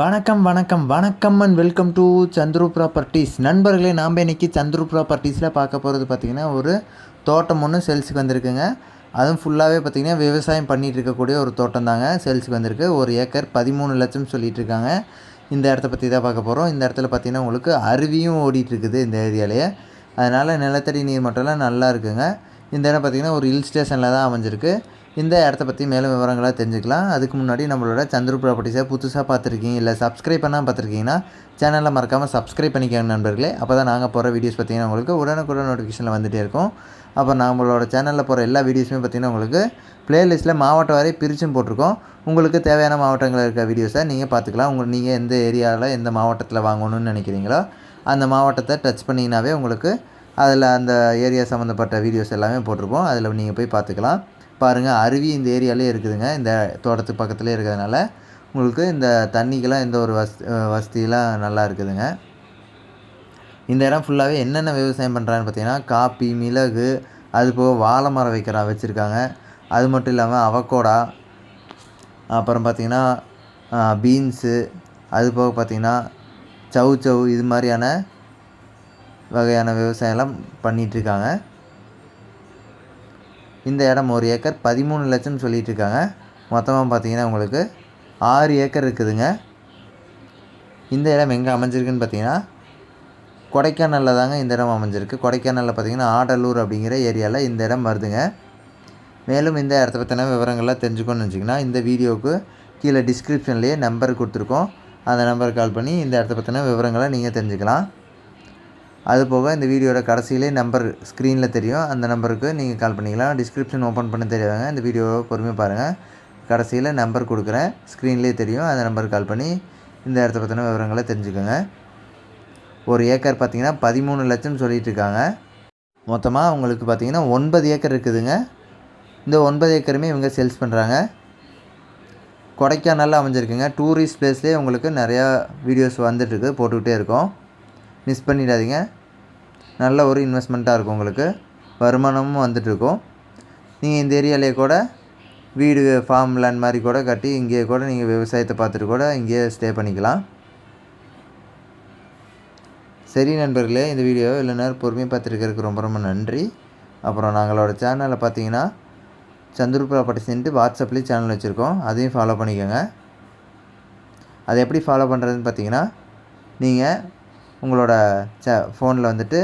வணக்கம் வணக்கம் வணக்கம் and welcome to Chandru properties நண்பர்களே நாம் இன்றைக்கி சந்துரு ப்ராப்பர்ட்டிஸில் பார்க்க போகிறது பார்த்திங்கன்னா ஒரு தோட்டம் ஒன்று சேல்ஸுக்கு வந்திருக்குங்க. அதுவும் ஃபுல்லாகவே பார்த்திங்கன்னா விவசாயம் பண்ணிகிட்டு இருக்கக்கூடிய ஒரு தோட்டம் தாங்க சேல்ஸுக்கு வந்திருக்கு. ஒரு ஏக்கர் பதிமூணு லட்சம் சொல்லிகிட்டு இருக்காங்க. இந்த இடத்த பற்றி தான் பார்க்க போகிறோம் இந்த இடத்துல பார்த்திங்கன்னா உங்களுக்கு அருவியும் ஓடிட்டுருக்குது இந்த ஏரியாலேயே. அதனால் நிலத்தடி நீர் மட்டம்லாம் நல்லா இருக்குங்க. இந்த இடம் பார்த்திங்கன்னா ஒரு ஹில் ஸ்டேஷனில் தான் அமைஞ்சிருக்கு. இந்த இடத்த பற்றி மேலும் விவரங்களாக தெரிஞ்சுக்கலாம். அதுக்கு முன்னாடி நம்மளோட சந்திர ப்ராப்பர்ட்டிஸை புதுசாக பார்த்துருக்கீங்க இல்லை சப்ஸ்கிரைப் பண்ணால் பார்த்துருக்கீங்கன்னா சேனலில் மறக்காமல் சப்ஸ்கிரைப் பண்ணிக்கோங்க நண்பர்களே. அப்போ தான் நாங்கள் போகிற வீடியோஸ் பார்த்தீங்கன்னா உங்களுக்கு உடனுக்குடன் நோட்டிஃபிகேஷனில் வந்துகிட்டே இருக்கும். அப்போ நம்மளோட சேனலில் போகிற எல்லா வீடியோஸுமே பார்த்திங்கன்னா உங்களுக்கு ப்ளேலிஸ்ட்டில் மாவட்டம் வரை பிரிச்சும் போட்டிருக்கோம். உங்களுக்கு தேவையான மாவட்டங்களில் இருக்க வீடியோஸை நீங்கள் பார்த்துக்கலாம். உங்கள் நீங்கள் எந்த ஏரியாவில் எந்த மாவட்டத்தில் வாங்கணும்னு நினைக்கிறீங்களோ அந்த மாவட்டத்தை டச் பண்ணிங்கனாவே உங்களுக்கு அதில் அந்த ஏரியா சம்மந்தப்பட்ட வீடியோஸ் எல்லாமே போட்டிருப்போம். அதில் நீங்கள் போய் பார்த்துக்கலாம். பாருங்கள் அருவி இந்த ஏரியாலே இருக்குதுங்க. இந்த தோட்டத்துக்கு பக்கத்துலேயே இருக்கிறதுனால உங்களுக்கு இந்த தண்ணிக்கெல்லாம் எந்த ஒரு வஸ் வசதியெலாம் நல்லா இருக்குதுங்க. இந்த இடம் ஃபுல்லாகவே என்னென்ன விவசாயம் பண்ணுறான்னு பார்த்தீங்கன்னா காப்பி மிளகு அது போக வாழை மரம் வைக்கிறா வச்சுருக்காங்க. அது மட்டும் இல்லாமல் அவக்கோடா அப்புறம் பார்த்திங்கன்னா பீன்ஸு அது போக பார்த்திங்கன்னா சவு சவு இது மாதிரியான வகையான விவசாயம்லாம் பண்ணிகிட்ருக்காங்க இந்த இடம் ஒரு ஏக்கர் பதிமூணு லட்சம்னு சொல்லிகிட்டு இருக்காங்க மொத்தமாக பார்த்தீங்கன்னா உங்களுக்கு ஆறு ஏக்கர் இருக்குதுங்க. இந்த இடம் எங்கே அமைஞ்சிருக்குன்னு பார்த்தீங்கன்னா கொடைக்கானலில் தாங்க இந்த இடம் அமைஞ்சிருக்கு. கொடைக்கானலில் பார்த்தீங்கன்னா ஆடலூர் அப்படிங்கிற ஏரியாவில் இந்த இடம் வருதுங்க. மேலும் இந்த இடத்த பற்றின விவரங்கள்லாம் தெரிஞ்சுக்கணும்னு வச்சிங்கன்னா இந்த வீடியோவுக்கு கீழே டிஸ்கிரிப்ஷன்லேயே நம்பர் கொடுத்துருக்கோம். அந்த நம்பருக்கு கால் பண்ணி இந்த இடத்த பற்றின விவரங்களை நீங்கள் தெரிஞ்சுக்கலாம். அது போக இந்த வீடியோட கடைசியிலே நம்பர் ஸ்க்ரீனில் தெரியும். அந்த நம்பருக்கு நீங்கள் கால் பண்ணிக்கலாம். டிஸ்கிரிப்ஷன் ஓப்பன் பண்ண தெரியாதுங்க இந்த வீடியோவை பொறுமையாக பாருங்கள் கடைசியில் நம்பர் கொடுக்குறேன். ஸ்க்ரீன்லேயே தெரியும். அந்த நம்பருக்கு கால் பண்ணி இந்த இடத்த பற்றின விவரங்களை தெரிஞ்சுக்கோங்க. ஒரு ஏக்கர் பார்த்திங்கன்னா பதிமூணு லட்சம் சொல்லிகிட்டு இருக்காங்க. மொத்தமாக உங்களுக்கு பார்த்திங்கன்னா ஒன்பது ஏக்கர் இருக்குதுங்க. இந்த ஒன்பது ஏக்கருமே இவங்க சேல்ஸ் பண்ணுறாங்க கொடைக்கானலில் அமைஞ்சிருக்குங்க. டூரிஸ்ட் பிளேஸ்லேயே உங்களுக்கு நிறையா வீடியோஸ் வந்துட்டுருக்கு போட்டுக்கிட்டே இருக்கோம். மிஸ் பண்ணிடாதீங்க. நல்ல ஒரு இன்வெஸ்ட்மெண்ட்டாக இருக்கும் உங்களுக்கு. வருமானமும் வந்துட்டுருக்கும். நீங்கள் இந்த ஏரியாலேயே கூட வீடு ஃபார்ம் லேண்ட் மாதிரி கூட கட்டி இங்கேயே கூட நீங்கள் விவசாயத்தை பார்த்துட்டு கூட இங்கேயே ஸ்டே பண்ணிக்கலாம். சரி நண்பர்களே இந்த வீடியோ இல்லை நேரம் பொறுமையாக பார்த்துருக்கிறதுக்கு ரொம்ப ரொம்ப நன்றி. அப்புறம் நாங்களோட சேனலில் பார்த்தீங்கன்னா சந்துரு ப்ராப்பர்ட்டிஸ்ன்ட்டு வாட்ஸ்அப்லேயும் சேனல் வச்சுருக்கோம். அதையும் ஃபாலோ பண்ணிக்கோங்க. அதை எப்படி ஃபாலோ பண்ணுறதுன்னு பார்த்தீங்கன்னா நீங்கள் உங்களோட ச ஃபோனில் வந்துட்டு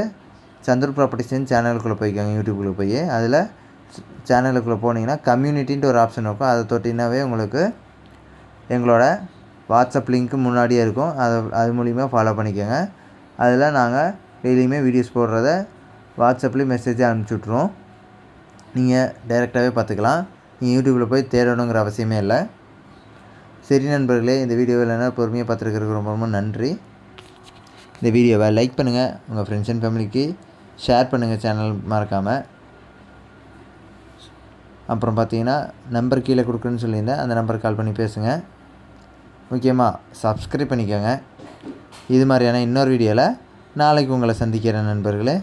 சந்துரு ப்ராப்பர்ட்டிஸ்ன்னு சேனலுக்குள்ளே போய்க்கோங்க யூடியூப்குள்ளே போய். அதில் சேனலுக்குள்ளே போனீங்கன்னா கம்யூனிட்டின்ட்டு ஒரு ஆப்ஷன் இருக்கும். அதை தொட்டினாவே உங்களுக்கு எங்களோட வாட்ஸ்அப் லிங்க்கு முன்னாடியே இருக்கும். அதை அது மூலிமா ஃபாலோ பண்ணிக்கோங்க. அதில் நாங்கள் டெய்லியுமே வீடியோஸ் போடுறத வாட்ஸ்அப்லேயும் மெசேஜே அனுப்பிச்சி விட்ருவோம் நீங்கள் டைரெக்டாகவே பார்த்துக்கலாம். நீங்கள் யூடியூப்பில் போய் தேடணுங்கிற அவசியமே இல்லை. சரி நண்பர்களே இந்த வீடியோவில் என்ன பொறுமையாக பார்த்துருக்கிறதுக்கு ரொம்ப ரொம்ப நன்றி. இந்த வீடியோவை லைக் பண்ணுங்கள் உங்கள் ஃப்ரெண்ட்ஸ் அண்ட் ஃபேமிலிக்கு ஷேர் பண்ணுங்கள் சேனல் மறக்காமல் அப்புறம் பார்த்தீங்கன்னா நம்பர் கீழே கொடுக்குறேன்னு சொல்லியிருந்தேன். அந்த நம்பருக்கு கால் பண்ணி பேசுங்க. முக்கியமாக சப்ஸ்கிரைப் பண்ணிக்கோங்க. இது மாதிரியான இன்னொரு வீடியோவில் நாளைக்கு உங்களை சந்திக்கிறேன் நண்பர்களே.